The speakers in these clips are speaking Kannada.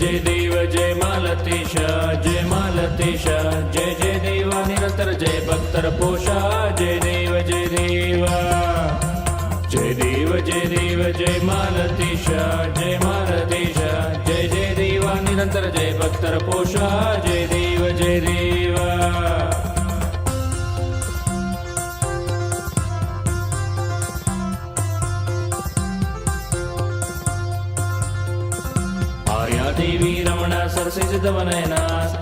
जय देव जय मालतीश जय मालतीश जय जय देवा निरंतर जय भक्तर पोषा जय देव जय देवा। जय देव जय देव जय मालतीश जय मालतीश जय जय देवा निरंतर जय भक्तर पोषा जय देव जय देव। దేవి రమణ సరసిజదవనయన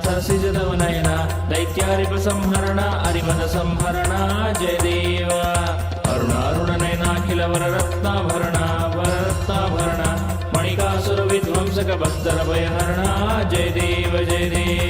సరసిజదవనయన దైత్యారిప సంహరణ అరిమద సంహరణ జయ దేవ అరుణారుణనైనాఖిల వరరత్నాభరణ వరరత్నాభరణ మణికాసుర విధ్వంసక భక్తర భయహరణ జయ దేవ జయ దేవ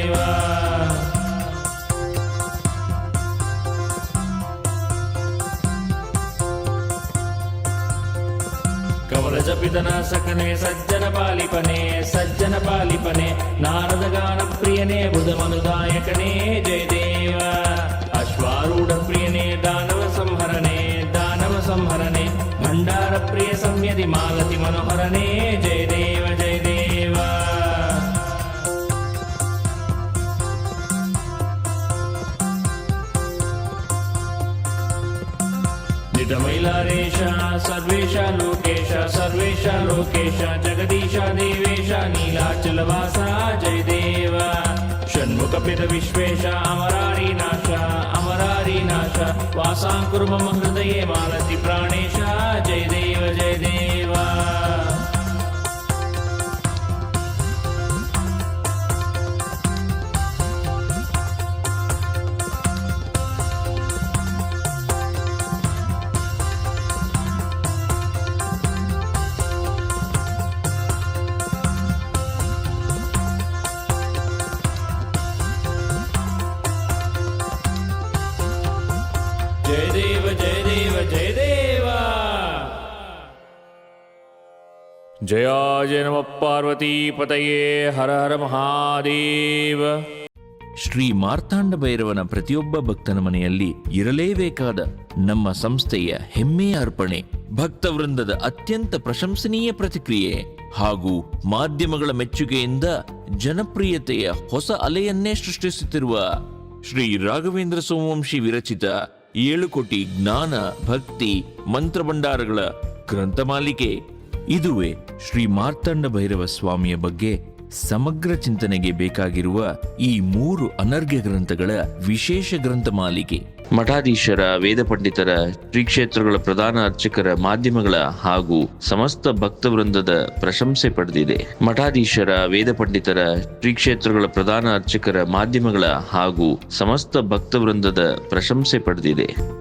गजपितनाशकने सज्जनपालिपने सज्जनपालिपने नारदगानप्रियने बुधमनुदायकने जयदेव अश्वारूढप्रियने दानवसंहरणे दानवसंहरणे भण्डारप्रियसंयति मालति मनोहरणे जय सर्वेश लोकेश सर्वेश लोकेश जगदीश देवेश नीलाचलवासा जय देव षण्मुखपित विश्वेश अमरारी नाश अमरारी नाश वासाङ्कुर् मम हृदये मालति प्राणेश जय देव जय देव ಜಯ ದೇವ ಜಯ ದೇವ ಜಯ ದೇವ ಜಯಾಜಯ ನಮ ಪಾರ್ವತಿ ಪತಯೇ ಹರ ಹರ ಮಹಾದೇವ. ಶ್ರೀ ಮಾರ್ತಾಂಡ ಭೈರವನ ಪ್ರತಿಯೊಬ್ಬ ಭಕ್ತನ ಮನೆಯಲ್ಲಿ ಇರಲೇಬೇಕಾದ ನಮ್ಮ ಸಂಸ್ಥೆಯ ಹೆಮ್ಮೆಯ ಅರ್ಪಣೆ ಭಕ್ತವೃಂದದ ಅತ್ಯಂತ ಪ್ರಶಂಸನೀಯ ಪ್ರತಿಕ್ರಿಯೆ ಹಾಗೂ ಮಾಧ್ಯಮಗಳ ಮೆಚ್ಚುಗೆಯಿಂದ ಜನಪ್ರಿಯತೆಯ ಹೊಸ ಅಲೆಯನ್ನೇ ಸೃಷ್ಟಿಸುತ್ತಿರುವ ಶ್ರೀ ರಾಘವೇಂದ್ರ ಸೋಮವಂಶಿ ವಿರಚಿತ ಏಳು ಕೋಟಿ ಜ್ಞಾನ ಭಕ್ತಿ ಮಂತ್ರಭಂಡಾರಗಳ ಗ್ರಂಥಮಾಲಿಕೆ ಇದುವೇ ಶ್ರೀ ಮಾರ್ತಂಡ ಭೈರವ ಸ್ವಾಮಿಯ ಬಗ್ಗೆ ಸಮಗ್ರ ಚಿಂತನೆಗೆ ಬೇಕಾಗಿರುವ ಈ ಮೂರು ಅನರ್ಘ್ಯ ಗ್ರಂಥಗಳ ವಿಶೇಷ ಗ್ರಂಥ ಮಾಲಿಕೆ. ಮಠಾಧೀಶರ, ವೇದ ಪಂಡಿತರ ಶ್ರೀ ಕ್ಷೇತ್ರಗಳ ಪ್ರಧಾನ ಅರ್ಚಕರ ಮಾಧ್ಯಮಗಳ ಹಾಗೂ ಸಮಸ್ತ ಭಕ್ತವೃಂದದ ಪ್ರಶಂಸೆ ಪಡೆದಿದೆ. ಮಠಾಧೀಶರ, ವೇದ ಪಂಡಿತರ ಶ್ರೀ ಕ್ಷೇತ್ರಗಳ ಪ್ರಧಾನ ಅರ್ಚಕರ ಮಾಧ್ಯಮಗಳ ಹಾಗೂ ಸಮಸ್ತ ಭಕ್ತವೃಂದದ ಪ್ರಶಂಸೆ ಪಡೆದಿದೆ.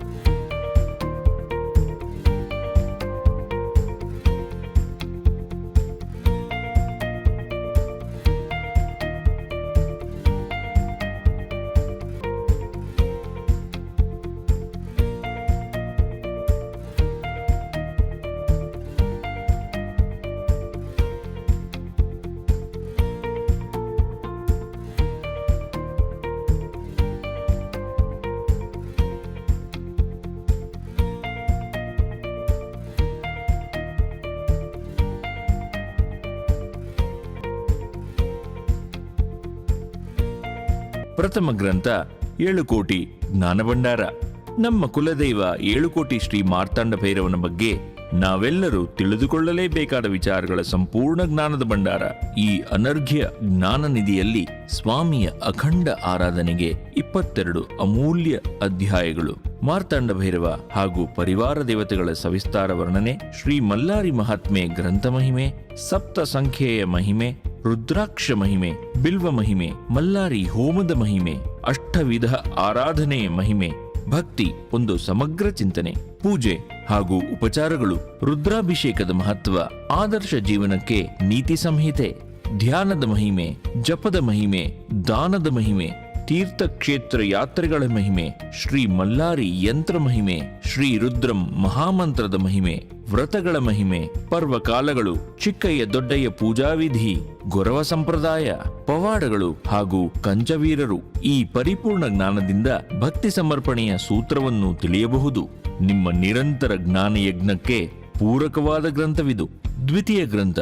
ಪ್ರಥಮ ಗ್ರಂಥ ಏಳುಕೋಟಿ ಜ್ಞಾನಭಂಡಾರ ನಮ್ಮ ಕುಲದೈವ ಏಳುಕೋಟಿ ಶ್ರೀ ಮಾರ್ತಾಂಡ ಭೈರವನ ಬಗ್ಗೆ ನಾವೆಲ್ಲರೂ ತಿಳಿದುಕೊಳ್ಳಲೇಬೇಕಾದ ವಿಚಾರಗಳ ಸಂಪೂರ್ಣ ಜ್ಞಾನದ ಭಂಡಾರ ಈ ಅನರ್ಘ್ಯ ಜ್ಞಾನ ನಿಧಿಯಲ್ಲಿ ಸ್ವಾಮಿಯ ಅಖಂಡ ಆರಾಧನೆಗೆ ಇಪ್ಪತ್ತೆರಡು ಅಮೂಲ್ಯ ಅಧ್ಯಾಯಗಳು. ಮಾರ್ತಾಂಡ ಭೈರವ ಹಾಗೂ ಪರಿವಾರ ದೇವತೆಗಳ ಸವಿಸ್ತಾರ ವರ್ಣನೆ, ಶ್ರೀ ಮಲ್ಲಾರಿ ಮಹಾತ್ಮೆ ಗ್ರಂಥ ಮಹಿಮೆ, ಸಪ್ತ ಸಂಖ್ಯೆಯ ಮಹಿಮೆ ರುದ್ರಾಕ್ಷ ಮಹಿಮೆ, ಬಿಲ್ವ ಮಹಿಮೆ, ಮಲ್ಲಾರಿ ಹೋಮದ ಮಹಿಮೆ, ಅಷ್ಟವಿಧ ಆರಾಧನೆ ಮಹಿಮೆ, ಭಕ್ತಿ ಒಂದು ಸಮಗ್ರ ಚಿಂತನೆ, ಪೂಜೆ ಹಾಗೂ ಉಪಚಾರಗಳು ರುದ್ರಾಭಿಷೇಕದ ಮಹತ್ವ, ಆದರ್ಶ ಜೀವನಕ್ಕೆ ನೀತಿ ಸಂಹಿತೆ, ಧ್ಯಾನದ ಮಹಿಮೆ, ಜಪದ ಮಹಿಮೆ, ದಾನದ ಮಹಿಮೆ ತೀರ್ಥಕ್ಷೇತ್ರ ಯಾತ್ರೆಗಳ ಮಹಿಮೆ, ಶ್ರೀ ಮಲ್ಲಾರಿ ಯಂತ್ರ ಮಹಿಮೆ, ಶ್ರೀ ರುದ್ರಂ ಮಹಾಮಂತ್ರದ ಮಹಿಮೆ ವ್ರತಗಳ ಮಹಿಮೆ, ಪರ್ವಕಾಲಗಳು, ಚಿಕ್ಕಯ್ಯ ದೊಡ್ಡಯ್ಯ ಪೂಜಾ ವಿಧಿ ಗೊರವ ಸಂಪ್ರದಾಯ, ಪವಾಡಗಳು ಹಾಗೂ ಕಂಚವೀರರು ಈ ಪರಿಪೂರ್ಣ ಜ್ಞಾನದಿಂದ ಭಕ್ತಿ ಸಮರ್ಪಣೆಯ ಸೂತ್ರವನ್ನು ತಿಳಿಯಬಹುದು. ನಿಮ್ಮ ನಿರಂತರ ಜ್ಞಾನ ಯಜ್ಞಕ್ಕೆ ಪೂರಕವಾದ ಗ್ರಂಥವಿದು. ದ್ವಿತೀಯ ಗ್ರಂಥ,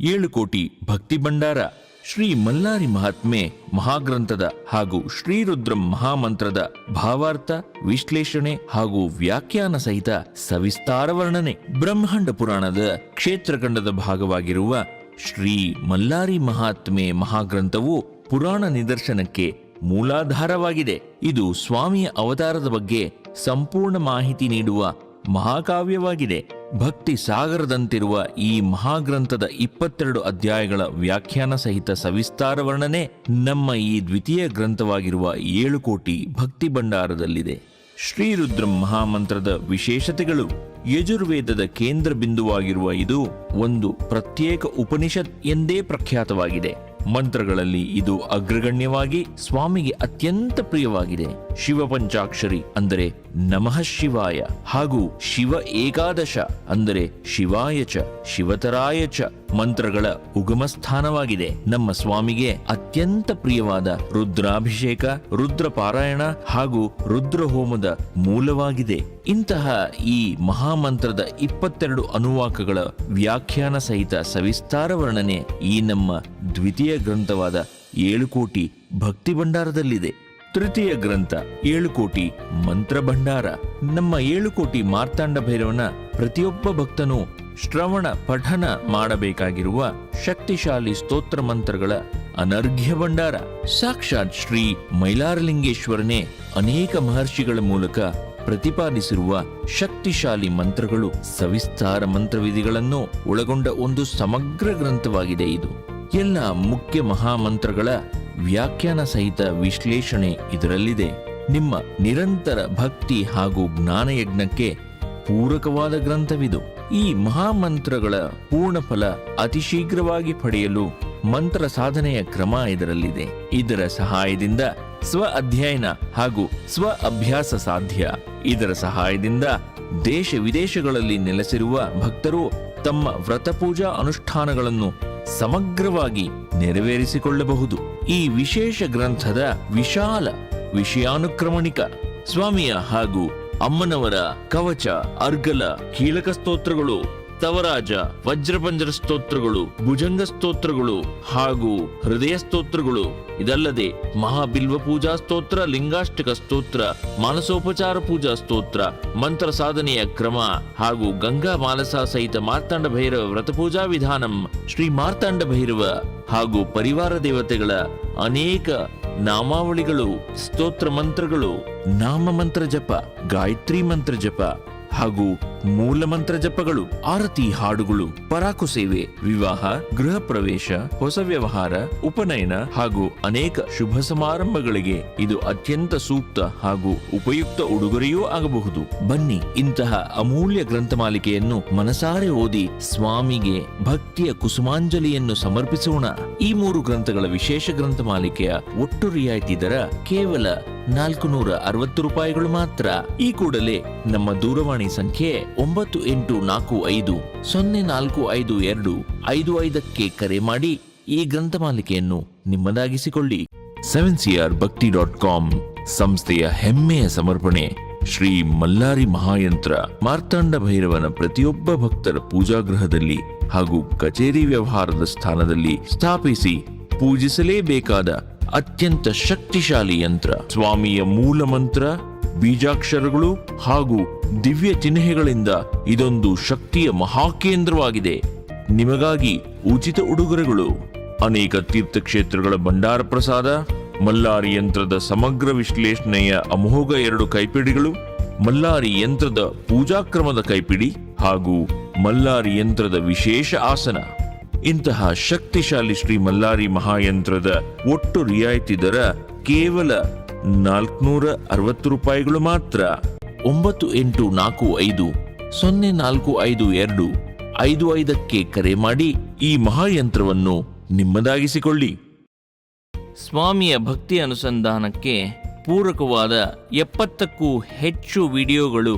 ಏಳು ಕೋಟಿ ಭಕ್ತಿ ಭಂಡಾರ. ಶ್ರೀ ಮಲ್ಲಾರಿ ಮಹಾತ್ಮೆ ಮಹಾಗ್ರಂಥದ ಹಾಗೂ ಶ್ರೀರುದ್ರಂ ಮಹಾಮಂತ್ರದ ಭಾವಾರ್ಥ, ವಿಶ್ಲೇಷಣೆ ಹಾಗೂ ವ್ಯಾಖ್ಯಾನ ಸಹಿತ ಸವಿಸ್ತಾರ ವರ್ಣನೆ. ಬ್ರಹ್ಮಾಂಡ ಪುರಾಣದ ಕ್ಷೇತ್ರಖಂಡದ ಭಾಗವಾಗಿರುವ ಶ್ರೀ ಮಲ್ಲಾರಿ ಮಹಾತ್ಮೆ ಮಹಾಗ್ರಂಥವು ಪುರಾಣ ನಿದರ್ಶನಕ್ಕೆ ಮೂಲಾಧಾರವಾಗಿದೆ. ಇದು ಸ್ವಾಮಿಯ ಅವತಾರದ ಬಗ್ಗೆ ಸಂಪೂರ್ಣ ಮಾಹಿತಿ ನೀಡುವ ಮಹಾಕಾವ್ಯವಾಗಿದೆ. ಭಕ್ತಿ ಸಾಗರದಂತಿರುವ ಈ ಮಹಾಗ್ರಂಥದ ಇಪ್ಪತ್ತೆರಡು ಅಧ್ಯಾಯಗಳ ವ್ಯಾಖ್ಯಾನ ಸಹಿತ ಸವಿಸ್ತಾರ ವರ್ಣನೆ ನಮ್ಮ ಈ ದ್ವಿತೀಯ ಗ್ರಂಥವಾಗಿರುವ ಏಳು ಕೋಟಿ ಭಕ್ತಿ ಭಂಡಾರದಲ್ಲಿದೆ. ಶ್ರೀರುದ್ರಂ ಮಹಾಮಂತ್ರದ ವಿಶೇಷತೆಗಳು ಯಜುರ್ವೇದದ ಕೇಂದ್ರ ಬಿಂದುವಾಗಿರುವ ಇದು ಒಂದು ಪ್ರತ್ಯೇಕ ಉಪನಿಷತ್ ಎಂದೇ ಪ್ರಖ್ಯಾತವಾಗಿದೆ. ಮಂತ್ರಗಳಲ್ಲಿ ಇದು ಅಗ್ರಗಣ್ಯವಾಗಿ ಸ್ವಾಮಿಗೆ ಅತ್ಯಂತ ಪ್ರಿಯವಾಗಿದೆ. ಶಿವ ಪಂಚಾಕ್ಷರಿ ಅಂದರೆ ನಮಃ ಶಿವಾಯ ಹಾಗೂ ಶಿವ ಏಕಾದಶ ಅಂದರೆ ಶಿವಾಯ ಚ, ಶಿವತರಾಯ ಚ ಮಂತ್ರಗಳ ಉಗಮ ಸ್ಥಾನವಾಗಿದೆ ನಮ್ಮ ಸ್ವಾಮಿಗೆ ಅತ್ಯಂತ ಪ್ರಿಯವಾದ ರುದ್ರಾಭಿಷೇಕ ರುದ್ರ ಪಾರಾಯಣ ಹಾಗೂ ರುದ್ರ ಹೋಮದ ಮೂಲವಾಗಿದೆ. ಇಂತಹ ಈ ಮಹಾಮಂತ್ರದ ಇಪ್ಪತ್ತೆರಡು ಅನುವಾಕಗಳ ವ್ಯಾಖ್ಯಾನ ಸಹಿತ ಸವಿಸ್ತಾರ ವರ್ಣನೆ ಈ ನಮ್ಮ ದ್ವಿತೀಯ ಗ್ರಂಥವಾದ ಏಳುಕೋಟಿ ಭಕ್ತಿ ಭಂಡಾರದಲ್ಲಿದೆ. ತೃತೀಯ ಗ್ರಂಥ ಏಳುಕೋಟಿ ಮಂತ್ರ ಭಂಡಾರ. ನಮ್ಮ ಏಳುಕೋಟಿ ಮಾರ್ತಾಂಡ ಭೈರವನ ಪ್ರತಿಯೊಬ್ಬ ಭಕ್ತನು ಶ್ರವಣ, ಪಠನ ಮಾಡಬೇಕಾಗಿರುವ ಶಕ್ತಿಶಾಲಿ ಸ್ತೋತ್ರ ಮಂತ್ರಗಳ ಅನರ್ಘ್ಯ ಭಂಡಾರ. ಸಾಕ್ಷಾತ್ ಶ್ರೀ ಮೈಲಾರಲಿಂಗೇಶ್ವರನೇ ಅನೇಕ ಮಹರ್ಷಿಗಳ ಮೂಲಕ ಪ್ರತಿಪಾದಿಸಿರುವ ಶಕ್ತಿಶಾಲಿ ಮಂತ್ರಗಳು ಸವಿಸ್ತಾರ ಮಂತ್ರವಿಧಿಗಳನ್ನು ಒಳಗೊಂಡ ಒಂದು ಸಮಗ್ರ ಗ್ರಂಥವಾಗಿದೆ ಇದು. ಎಲ್ಲ ಮುಖ್ಯ ಮಹಾಮಂತ್ರಗಳ ವ್ಯಾಖ್ಯಾನ ಸಹಿತ ವಿಶ್ಲೇಷಣೆ ಇದರಲ್ಲಿದೆ. ನಿಮ್ಮ ನಿರಂತರ ಭಕ್ತಿ ಹಾಗೂ ಜ್ಞಾನಯಜ್ಞಕ್ಕೆ ಪೂರಕವಾದ ಗ್ರಂಥವಿದು. ಈ ಮಹಾಮಂತ್ರಗಳ ಪೂರ್ಣ ಫಲ ಅತಿ ಶೀಘ್ರವಾಗಿ ಪಡೆಯಲು ಮಂತ್ರ ಸಾಧನೆಯ ಕ್ರಮ ಇದರಲ್ಲಿದೆ. ಇದರ ಸಹಾಯದಿಂದ ಸ್ವ ಅಧ್ಯಯನ ಹಾಗೂ ಸ್ವ ಅಭ್ಯಾಸ ಸಾಧ್ಯ. ಇದರ ಸಹಾಯದಿಂದ ದೇಶ ವಿದೇಶಗಳಲ್ಲಿ ನೆಲೆಸಿರುವ ಭಕ್ತರು ತಮ್ಮ ವ್ರತ ಪೂಜಾ ಅನುಷ್ಠಾನಗಳನ್ನು ಸಮಗ್ರವಾಗಿ ನೆರವೇರಿಸಿಕೊಳ್ಳಬಹುದು. ಈ ವಿಶೇಷ ಗ್ರಂಥದ ವಿಶಾಲ, ವಿಷಯಾನುಕ್ರಮಣಿಕ ಸ್ವಾಮಿಯ ಹಾಗೂ ಅಮ್ಮನವರ ಕವಚ, ಅರ್ಗಲ, ಕೀಲಕ ಸ್ತೋತ್ರಗಳು ತವರಾಜ, ವಜ್ರಪಂಜರ ಸ್ತೋತ್ರಗಳು, ಭುಜಂಗ ಸ್ತೋತ್ರಗಳು ಹಾಗೂ ಹೃದಯ ಸ್ತೋತ್ರಗಳು. ಇದಲ್ಲದೆ ಮಹಾಬಿಲ್ವ ಪೂಜಾ ಸ್ತೋತ್ರ, ಲಿಂಗಾಷ್ಟಕ ಸ್ತೋತ್ರ, ಮಾನಸೋಪಚಾರ ಪೂಜಾ ಸ್ತೋತ್ರ, ಮಂತ್ರ ಸಾಧನೆಯ ಕ್ರಮ ಹಾಗೂ ಗಂಗಾ ಮಾನಸ ಸಹಿತ ಮಾರ್ತಾಂಡ ಭೈರವ ವ್ರತ ಪೂಜಾ ವಿಧಾನಂ ಶ್ರೀ ಮಾರ್ತಾಂಡ ಭೈರವ ಹಾಗೂ ಪರಿವಾರ ದೇವತೆಗಳ ಅನೇಕ ನಾಮಾವಳಿಗಳು, ಸ್ತೋತ್ರ ಮಂತ್ರಗಳು, ನಾಮ ಮಂತ್ರ ಜಪ, ಗಾಯತ್ರಿ ಮಂತ್ರ ಜಪ ಹಾಗೂ ಮೂಲ ಮಂತ್ರ ಜಪಗಳು, ಆರತಿ ಹಾಡುಗಳು, ಪರಾಕು ಸೇವೆ, ವಿವಾಹ, ಗೃಹ ಪ್ರವೇಶ, ಹೊಸ ವ್ಯವಹಾರ, ಉಪನಯನ ಹಾಗೂ ಅನೇಕ ಶುಭ ಸಮಾರಂಭಗಳಿಗೆ ಇದು ಅತ್ಯಂತ ಸೂಕ್ತ ಹಾಗೂ ಉಪಯುಕ್ತ ಉಡುಗೊರೆಯೂ ಆಗಬಹುದು. ಬನ್ನಿ ಇಂತಹ ಅಮೂಲ್ಯ ಗ್ರಂಥಮಾಲಿಕೆಯನ್ನು ಮನಸಾರೆ ಓದಿ ಸ್ವಾಮಿಗೆ ಭಕ್ತಿಯ ಕುಸುಮಾಂಜಲಿಯನ್ನು ಸಮರ್ಪಿಸೋಣ. ಈ ಮೂರು ಗ್ರಂಥಗಳ ವಿಶೇಷ ಗ್ರಂಥಮಾಲಿಕೆಯ ಒಟ್ಟು ರಿಯಾಯಿತಿ ದರ ಕೇವಲ ನಾಲ್ಕು ನೂರ ಅರವತ್ತು ರೂಪಾಯಿಗಳು ಮಾತ್ರ. ಈ ಕೂಡಲೇ ನಮ್ಮ ದೂರವಾಣಿ ಸಂಖ್ಯೆ ಒಂಬತ್ತು ಎಂಟು ನಾಲ್ಕು ಐದು, ಸೊನ್ನೆ ನಾಲ್ಕು ಐದು ಎರಡು, ಐದು ಐದಕ್ಕೆ ಕರೆ ಮಾಡಿ ಈ ಗ್ರಂಥಮಾಲಿಕೆಯನ್ನು ನಿಮ್ಮದಾಗಿಸಿಕೊಳ್ಳಿ. Seven CR Bhakti dot com, ಸಂಸ್ಥೆಯ ಹೆಮ್ಮೆಯ ಸಮರ್ಪಣೆ, ಶ್ರೀ ಮಲ್ಲಾರಿ ಮಹಾಯಂತ್ರ, ಮಾರ್ತಾಂಡ ಭೈರವನ ಪ್ರತಿಯೊಬ್ಬ ಭಕ್ತರ ಪೂಜಾಗೃಹದಲ್ಲಿ ಹಾಗೂ ಕಚೇರಿ ವ್ಯವಹಾರದ ಸ್ಥಾನದಲ್ಲಿ ಸ್ಥಾಪಿಸಿ ಪೂಜಿಸಲೇಬೇಕಾದ ಅತ್ಯಂತ ಶಕ್ತಿಶಾಲಿ ಯಂತ್ರ, ಸ್ವಾಮಿಯ ಮೂಲ ಮಂತ್ರ ಬೀಜಾಕ್ಷರಗಳು ಹಾಗೂ ದಿವ್ಯ ಚಿಹ್ನೆಗಳಿಂದ ಇದೊಂದು ಶಕ್ತಿಯ ಮಹಾಕೇಂದ್ರವಾಗಿದೆ. ನಿಮಗಾಗಿ ಉಚಿತ ಉಡುಗೊರೆಗಳು. ಅನೇಕ ತೀರ್ಥಕ್ಷೇತ್ರಗಳ ಭಂಡಾರ ಪ್ರಸಾದ, ಮಲ್ಲಾರಿ ಯಂತ್ರದ ಸಮಗ್ರ ವಿಶ್ಲೇಷಣೆಯ ಅಮೋಘ ಎರಡು ಕೈಪಿಡಿಗಳು, ಮಲ್ಲಾರಿ ಯಂತ್ರದ ಪೂಜಾಕ್ರಮದ ಕೈಪಿಡಿ ಹಾಗೂ ಮಲ್ಲಾರಿ ಯಂತ್ರದ ವಿಶೇಷ ಆಸನ. ಇಂತಹ ಶಕ್ತಿಶಾಲಿ ಶ್ರೀ ಮಲ್ಲಾರಿ ಮಹಾಯಂತ್ರದ ಒಟ್ಟು ರಿಯಾಯಿತಿ ದರ ಕೇವಲ ನಾಲ್ಕುನೂರ ಅರವತ್ತು ರೂಪಾಯಿಗಳು ಮಾತ್ರ. ಒಂಬತ್ತು ಎಂಟು ನಾಲ್ಕು ಐದು, ಸೊನ್ನೆ ನಾಲ್ಕು ಐದು ಎರಡು, ಐದು ಐದಕ್ಕೆ ಕರೆ ಮಾಡಿ ಈ ಮಹಾಯಂತ್ರವನ್ನು ನಿಮ್ಮದಾಗಿಸಿಕೊಳ್ಳಿ. ಸ್ವಾಮಿಯ ಭಕ್ತಿ ಅನುಸಂಧಾನಕ್ಕೆ ಪೂರಕವಾದ ಎಪ್ಪತ್ತಕ್ಕೂ ಹೆಚ್ಚು ವಿಡಿಯೋಗಳು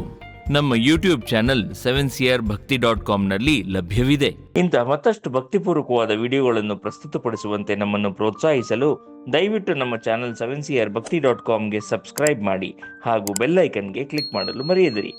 ನಮ್ಮ YouTube channel seven CR Bhakti dot ಕಾಮ್ನಲ್ಲಿ ಲಭ್ಯವಿದೆ. ಇಂತಹ ಮತ್ತಷ್ಟು ಭಕ್ತಿಪೂರ್ವಕವಾದ ವಿಡಿಯೋಗಳನ್ನು ಪ್ರಸ್ತುತಪಡಿಸುವಂತೆ ನಮ್ಮನ್ನು ಪ್ರೋತ್ಸಾಹಿಸಲು ದಯವಿಟ್ಟು ನಮ್ಮ channel seven CR Bhakti dot ಕಾಮ್ಗೆ subscribe ಮಾಡಿ ಹಾಗೂ ಬೆಲ್ಲೈಕನ್ಗೆ ಕ್ಲಿಕ್ ಮಾಡಲು ಮರೆಯದಿರಿ.